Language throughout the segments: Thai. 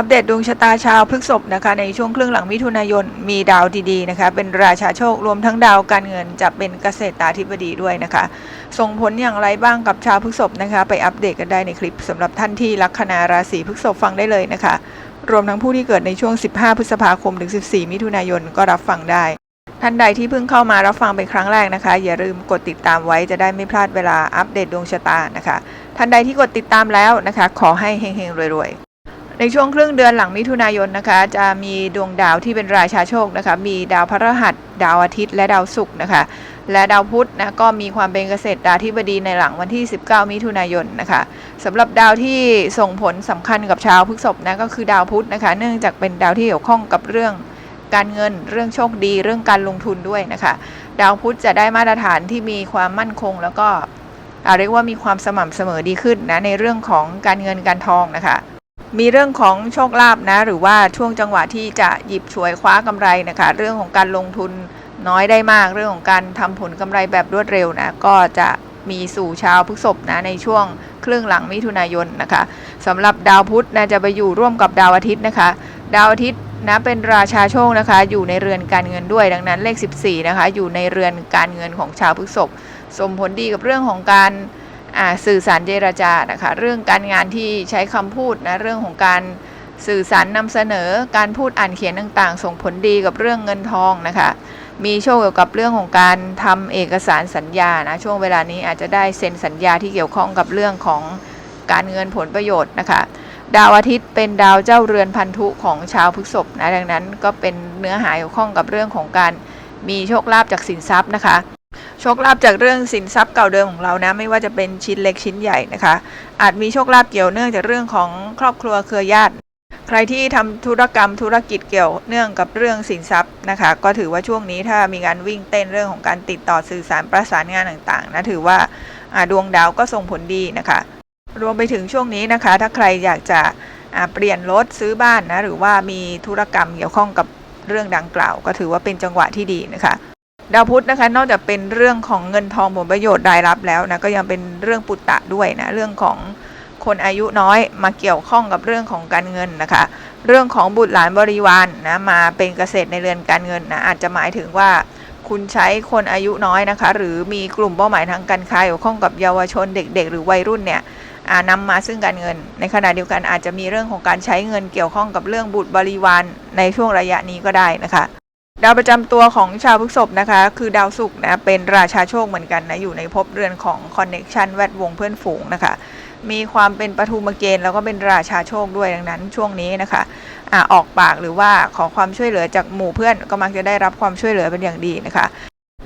อัปเดตดวงชะตาชาวพฤษภนะคะในช่วงครึ่งหลังมิถุนายนมีดาวดีๆนะคะเป็นราชาโชครวมทั้งดาวการเงินจะเป็นเกษตราธิบดีด้วยนะคะ ส่งผลอย่างไรบ้างกับชาวพฤษภนะคะ ไปอัปเดตกันได้ในคลิปสำหรับท่านที่ลัคนาราศีพฤษภฟังได้เลยนะคะ รวมทั้งผู้ที่เกิดในช่วง 15 พฤษภาคมถึง 14 มิถุนายนก็รับฟังได้ท่านใดที่เพิ่งเข้ามารับฟังเป็นครั้งแรกนะคะ อย่าลืมกดติดตามไว้จะได้ไม่พลาดเวลาอัปเดตดวงชะตานะคะ ท่านใดที่กดติดตามแล้วนะคะ ขอให้เฮงๆรวยๆ ในช่วงครึ่งเดือนหลังมิถุนายนนะคะ จะมีดวงดาวที่เป็นราชาโชคนะคะ มีดาวพฤหัส ดาวอาทิตย์ และดาวศุกร์นะคะ และดาวพุธนะก็มีความเป็นเกษตราธิบดีในหลังวันที่ 19 มิถุนายนนะคะสำหรับดาวที่ส่งผลสำคัญกับชาวพฤษภนะก็คือดาวพุธนะคะ เนื่องจากเป็นดาวที่เกี่ยวข้องกับเรื่องการเงินเรื่องโชคดีเรื่องการลงทุนด้วยนะคะ ดาวพุธจะได้มาตรฐานที่มีความมั่นคงแล้วก็เรียกว่ามีความสม่ำเสมอดีขึ้นนะในเรื่องของการเงินการทองนะคะ มีเรื่องของโชคลาภนะ หรือว่าช่วงจังหวะที่จะหยิบฉวยคว้ากำไรนะคะ เรื่องของการลงทุนน้อยได้มาก เรื่องของการทำผลกำไรแบบรวดเร็วนะ ก็จะมีสู่ชาวพฤษภนะในช่วงครึ่งหลังมิถุนายนนะคะสำหรับดาวพุธนะจะไปอยู่ร่วมกับดาวอาทิตย์นะคะ ดาวอาทิตย์นะเป็นราชาโชคนะคะ อยู่ในเรือนการเงินด้วยดังนั้นเลข 14 นะคะ อยู่ในเรือนการเงินของชาวพฤษภสมผลดีกับเรื่องของการ สื่อสารเจรจานะคะเรื่องการงานที่ใช้คำพูดนะเรื่องของการสื่อสารนำเสนอการพูดอ่านเขียนต่างๆ ส่งผลดีกับเรื่องเงินทองนะคะมีโชคเกี่ยวกับเรื่องของการทำเอกสารสัญญานะช่วงเวลานี้อาจจะได้เซ็นสัญญาที่เกี่ยวข้องกับเรื่องของการเงินผลประโยชน์นะคะดาวอาทิตย์เป็นดาวเจ้าเรือนพันธุของชาวพฤษภนะดังนั้นก็เป็นเนื้อหาเกี่ยวข้องกับเรื่องของการมีโชคลาภจากสินทรัพย์นะคะ โชคลาภจากเรื่องสินทรัพย์เก่าเดิมของเรานะไม่ว่าจะเป็นชิ้นเล็กชิ้นใหญ่นะคะ อาจมีโชคลาภเกี่ยวเนื่องจากเรื่องของครอบครัวเครือญาติ ใครที่ทำธุรกรรมธุรกิจเกี่ยวเนื่องกับเรื่องสินทรัพย์นะคะ ก็ถือว่าช่วงนี้ถ้ามีการวิ่งเต้นเรื่องของการติดต่อสื่อสารประสานงานต่างๆนะถือว่าดวงดาวก็ส่งผลดีนะคะ รวมไปถึงช่วงนี้นะคะ ถ้าใครอยากจะเปลี่ยนรถซื้อบ้านนะหรือว่ามีธุรกรรมเกี่ยวข้องกับเรื่องดังกล่าว ก็ถือว่าเป็นจังหวะที่ดีนะคะ ดาวพุธนะคะ นอกจากเป็นเรื่องของเงินทองผลประโยชน์รายรับแล้วนะก็ยังเป็นเรื่องปุตตะด้วยนะเรื่องของคนอายุน้อยมาเกี่ยวข้องกับเรื่องของการเงินนะคะ เรื่องของบุตรหลานบริวารนนะมาเป็นเกษตรในเรือนการเงินนะอาจจะหมายถึงว่าคุณใช้คนอายุน้อยนะคะ หรือมีกลุ่มเป้าหมายทางการค้าเกี่ยวข้องกับเยาวชนเด็ก ๆ หรือวัยรุ่นเนี่ยนำมาซึ่งการเงิน ในขณะเดียวกันอาจจะมีเรื่องของการใช้เงินเกี่ยวข้องกับเรื่องบุตรบริวารในช่วงระยะนี้ก็ได้นะคะ ดาวประจำตัวของชาวพฤษภนะคะ คือดาวศุกร์นะเป็นราชาโชคเหมือนกันนะอยู่ในภพเรือนของคอนเน็ชันแวดวงเพื่อนฝูงนะคะมีความเป็นปฐุมเกณฑ์แล้วก็เป็นราชาโชคด้วยดังนั้นช่วงนี้นะคะอ่าออกปากหรือว่าขอความช่วยเหลือจากหมู่เพื่อนก็มักจะได้รับความช่วยเหลือเป็นอย่างดีนะคะ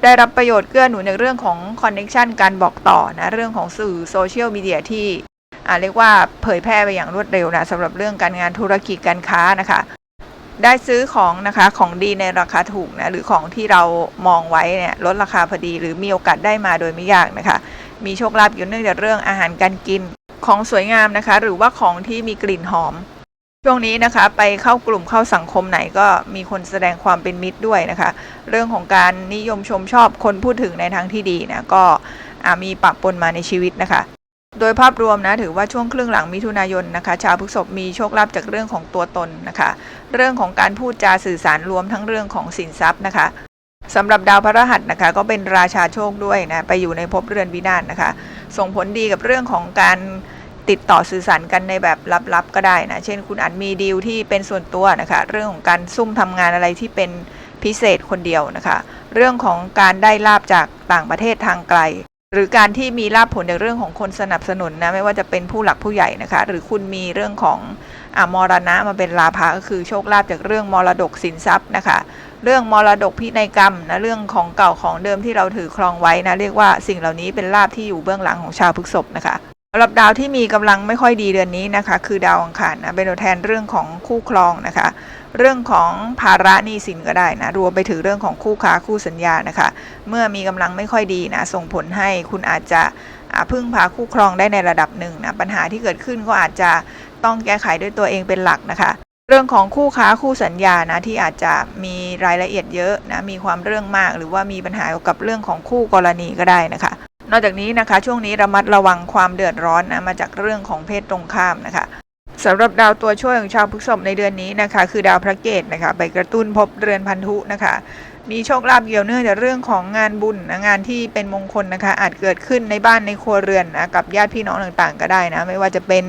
ได้รับประโยชน์เกื้อหนุนในเรื่องของคอนเน็ชันการบอกต่อนะเรื่องของสื่อโซเชียลมีเดียที่เรียกว่าเผยแพร่ไปอย่างรวดเร็วนะสำหรับเรื่องการงานธุรกิจการค้านะคะ ได้ซื้อของนะคะของดีในราคาถูกนะหรือของที่เรามองไว้เนี่ยลดราคาพอดี หรือมีโอกาสได้มาโดยไม่ยากนะคะ มีโชคลาภเกี่ยวเนื่องจากเรื่องอาหารการกินของสวยงามนะคะ หรือว่าของที่มีกลิ่นหอม ช่วงนี้นะคะไปเข้ากลุ่มเข้าสังคมไหนก็มีคนแสดงความเป็นมิตรด้วยนะคะ เรื่องของการนิยมชมชอบคนพูดถึงในทางที่ดีนะก็มีปะปนมาในชีวิตนะคะ โดยภาพรวมนะถือว่าช่วงครึ่งหลังมิถุนายนนะคะชาวพฤษภมีโชคลาภจากเรื่องของตัวตนนะคะ เรื่องของการพูดจาสื่อสารรวมทั้งเรื่องของสินทรัพย์นะคะสำหรับดาวพฤหัสนะคะ ก็เป็นราชาโชคด้วยนะไปอยู่ในภพเรือนวินาศนะคะ ส่งผลดีกับเรื่องของการติดต่อสื่อสารกันในแบบลับๆก็ได้นะ เช่น คุณอาจมีดีลที่เป็นส่วนตัวนะคะ เรื่องของการซุ่มทำงานอะไรที่เป็นพิเศษคนเดียวนะคะ เรื่องของการได้ลาบจากต่างประเทศทางไกล หรือการที่มีลาบผลจากเรื่องของคนสนับสนุนนะไม่ว่าจะเป็นผู้หลักผู้ใหญ่นะคะ หรือคุณมีเรื่องของอมรณะมาเป็นลาภะก็คือโชคลาภจากเรื่องมรดกสินทรัพย์นะคะ เรื่องมรดกพินัยกรรมนะเรื่องของเก่าของเดิมที่เราถือครองไว้นะเรียกว่าสิ่งเหล่านี้เป็นลาภที่อยู่เบื้องหลังของชาวพฤษบนะคะ สำหรับดาวที่มีกำลังไม่ค่อยดีเดือนนี้นะคะ คือดาวอังคารนะเป็นตัวแทนเรื่องของคู่ครองนะคะ เรื่องของภาระหนี้สินก็ได้นะรวมไปถึงเรื่องของคู่ค้าคู่สัญญานะคะ เมื่อมีกำลังไม่ค่อยดีนะส่งผลให้คุณอาจจะพึ่งพาคู่ครองได้ในระดับหนึ่งนะปัญหาที่เกิดขึ้นก็อาจจะต้องแก้ไขด้วยตัวเองเป็นหลักนะคะ เรื่องของคู่ค้าคู่สัญญานะที่อาจจะมีรายละเอียดเยอะนะมีความเรื่องมาก หรือว่ามีปัญหาเกี่ยวกับเรื่องของคู่กรณีก็ได้นะคะ นอกจากนี้นะคะ ช่วงนี้ระมัดระวังความเดือดร้อนนะมาจากเรื่องของเพศตรงข้ามนะคะสำหรับดาวตัวช่วยของชาวพฤษภในเดือนนี้นะคะ คือดาวพระเกตนะคะ ไปกระตุ้นภพเรือนพันธุนะคะ มีโชคลาภเกี่ยวเนื่องจากเรื่องของงานบุญนะงานที่เป็นมงคลนะคะ อาจเกิดขึ้นในบ้านในครัวเรือนนะกับญาติพี่น้องต่างๆ ก็ได้นะ ไม่ว่าจะเป็น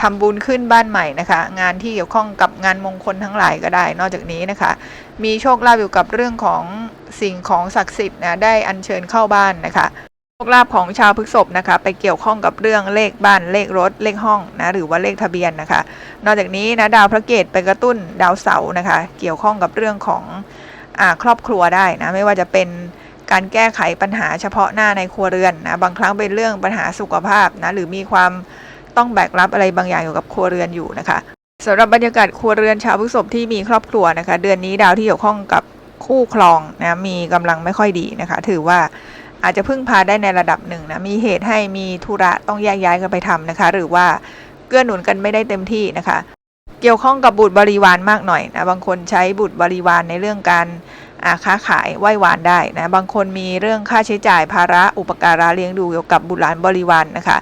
ทำบุญขึ้นบ้านใหม่นะคะ งานที่เกี่ยวข้องกับงานมงคลทั้งหลายก็ได้ นอกจากนี้นะคะ มีโชคลาภอยู่กับเรื่องของสิ่งของศักดิ์สิทธิ์นะได้อัญเชิญเข้าบ้านนะคะ คลาภของชาวพฤษภนะคะ ไปเกี่ยวข้องกับเรื่องเลขบ้านเลขรถเลขห้องนะหรือว่าเลขทะเบียนนะคะ นอกจากนี้นะดาวพระเกตไปกระตุ้นดาวเสาร์นะคะ เกี่ยวข้องกับเรื่องของอครอบครัวได้นะไม่ว่าจะเป็นการแก้ไขปัญหาเฉพาะหน้าในครัวเรือนนะบางครั้งเป็นเรื่องปัญหาสุขภาพนะหรือมีความต้องแบกรับอะไรบางอย่างอยู่กับครัวเรือนอยู่นะคะสำหรับบรรยากาศครัวเรือนชาวพฤษภที่มีครอบครัวนะคะ เดือนนี้ดาวที่เกี่ยวข้องกับคู่ครองนะมีกำลังไม่ค่อยดีนะคะ ถือว่า อาจจะพึ่งพาได้ในระดับหนึ่งนะมีเหตุให้มีธุระต้องแยกย้ายกันไปทำนะคะ หรือว่าเกื้อหนุนกันไม่ได้เต็มที่นะคะ เกี่ยวข้องกับบุตรบริวารมากหน่อยนะบางคนใช้บุตรบริวารในเรื่องการอาค้าขายไหว้วานได้นะบางคนมีเรื่องค่าใช้จ่ายภาระอุปการะเลี้ยงดูเกี่ยวกับบุตรหลานบริวารนะคะ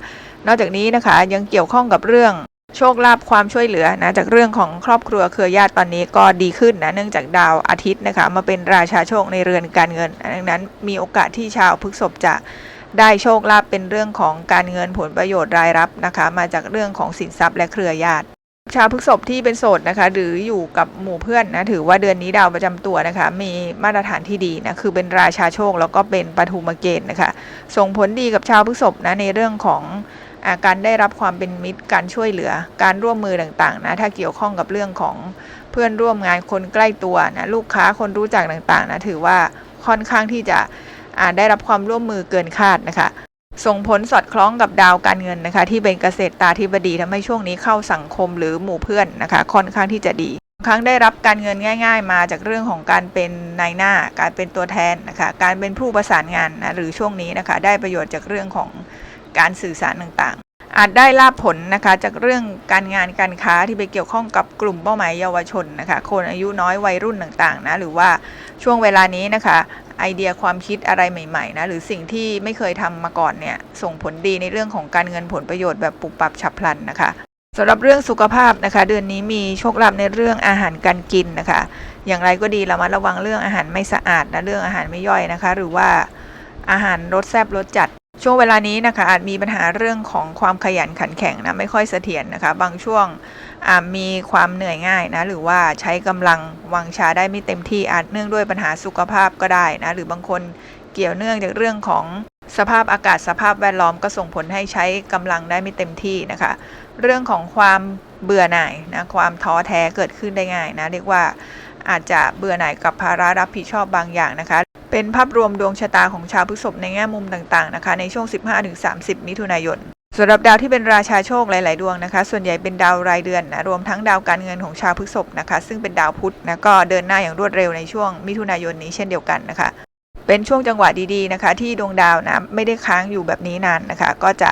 นอกจากนี้นะคะยังเกี่ยวข้องกับเรื่อง โชคลาภความช่วยเหลือนะจากเรื่องของครอบครัวเครือญาติตอนนี้ก็ดีขึ้นนะเนื่องจากดาวอาทิตย์นะคะมาเป็นราชาโชคในเรือนการเงินดังนั้นมีโอกาสที่ชาวพฤษภจะได้โชคลาภเป็นเรื่องของการเงินผลประโยชน์รายรับนะคะ มาจากเรื่องของสินทรัพย์และเครือญาติ ชาวพฤษภที่เป็นโสดนะคะ หรืออยู่กับหมู่เพื่อนนะถือว่าเดือนนี้ดาวประจำตัวนะคะ มีมาตรฐานที่ดีนะคือเป็นราชาโชคแล้วก็เป็นปฐุมเกณฑ์นะคะ ส่งผลดีกับชาวพฤษภนะในเรื่องของ การได้รับความเป็นมิตร การช่วยเหลือ การร่วมมือต่างๆนะถ้าเกี่ยวข้องกับเรื่องของเพื่อนร่วมงานคนใกล้ตัวนะลูกค้าคนรู้จักต่างๆนะถือว่าค่อนข้างที่จะอ่าได้รับความร่วมมือเกินคาดนะคะส่งผลสอดคล้องกับดาวการเงินนะคะ ที่เป็นเกษตรตาธิบดีทำให้ช่วงนี้เข้าสังคมหรือหมู่เพื่อนนะคะ ค่อนข้างที่จะดีบางครั้งได้รับการเงินง่าย ๆ มาจากเรื่องของการเป็นนายหน้า การเป็นตัวแทนนะคะ การเป็นผู้ประสานงานนะหรือช่วงนี้นะคะ ได้ประโยชน์จากเรื่องของ การสื่อสารต่างๆ อาจได้ลาบผลนะคะจากเรื่องการงานการค้าที่ไปเกี่ยวข้องกับกลุ่มเป้าหมายเยาวชนนะคะคนอายุน้อยวัยรุ่นต่างๆนะหรือว่าช่วงเวลานี้นะคะไอเดียความคิดอะไรใหม่ๆนะหรือสิ่งที่ไม่เคยทำมาก่อนเนี่ยส่งผลดีในเรื่องของการเงินผลประโยชน์แบบปุบปับฉับพลันนะคะสำหรับเรื่องสุขภาพนะคะ เดือนนี้มีโชคลาภในเรื่องอาหารการกินนะคะ อย่างไรก็ดีเรามาระวังเรื่องอาหารไม่สะอาดนะเรื่องอาหารไม่ย่อยนะคะ หรือว่าอาหารรสแซ่บรสจัด ช่วงเวลานี้นะคะอาจมีปัญหาเรื่องของความขยันขันแข็งนะไม่ค่อยเสถียรนะคะ บางช่วงอาจมีความเหนื่อยง่ายนะหรือว่าใช้กำลังวังชาได้ไม่เต็มที่อาจเนื่องด้วยปัญหาสุขภาพก็ได้นะหรือบางคนเกี่ยวเนื่องจากเรื่องของสภาพอากาศสภาพแวดล้อมก็ส่งผลให้ใช้กำลังได้ไม่เต็มที่นะคะ เรื่องของความเบื่อหน่ายนะความท้อแท้เกิดขึ้นได้ง่ายนะเรียกว่าอาจจะเบื่อหน่ายกับภาระรับผิดชอบบางอย่างนะคะ เป็นภาพรวมดวงชะตาของชาวพฤษภในแง่มุมต่างๆนะคะในช่วง 15-30 มิถุนายนสำหรับดาวที่เป็นราชาโชคหลาย ๆ ดวงนะคะ ส่วนใหญ่เป็นดาวรายเดือนนะรวมทั้งดาวการเงินของชาวพฤษภนะคะ ซึ่งเป็นดาวพุธนะก็เดินหน้าอย่างรวดเร็วในช่วงมิถุนายนนี้เช่นเดียวกันนะคะ เป็นช่วงจังหวะดี ๆ นะคะ ที่ดวงดาวนะไม่ได้ค้างอยู่แบบนี้นานนะคะ ก็จะ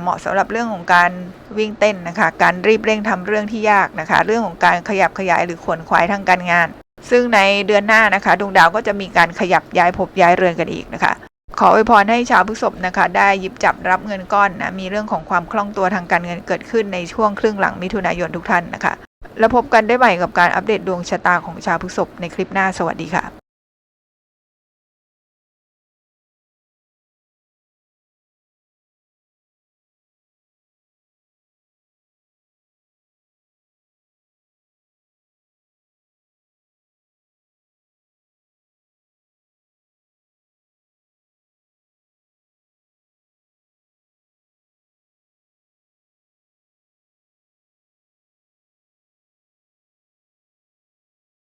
เหมาะสำหรับเรื่องของการวิ่งเต้นนะคะ การรีบเร่งทำเรื่องที่ยากนะคะ เรื่องของการขยับขยายหรือขวนขวายทางการงาน ซึ่งในเดือนหน้านะคะดวงดาวก็จะมีการขยับย้ายภพย้ายเรือนกันอีกนะคะ ขออวยพรให้ชาวพฤษภนะคะ ได้หยิบจับรับเงินก้อนนะมีเรื่องของความคล่องตัวทางการเงินเกิดขึ้นในช่วงครึ่งหลังมิถุนายนทุกท่านนะคะ แล้วพบกันได้ใหม่กับการอัปเดตดวงชะตาของชาวพฤษภในคลิปหน้าสวัสดีค่ะ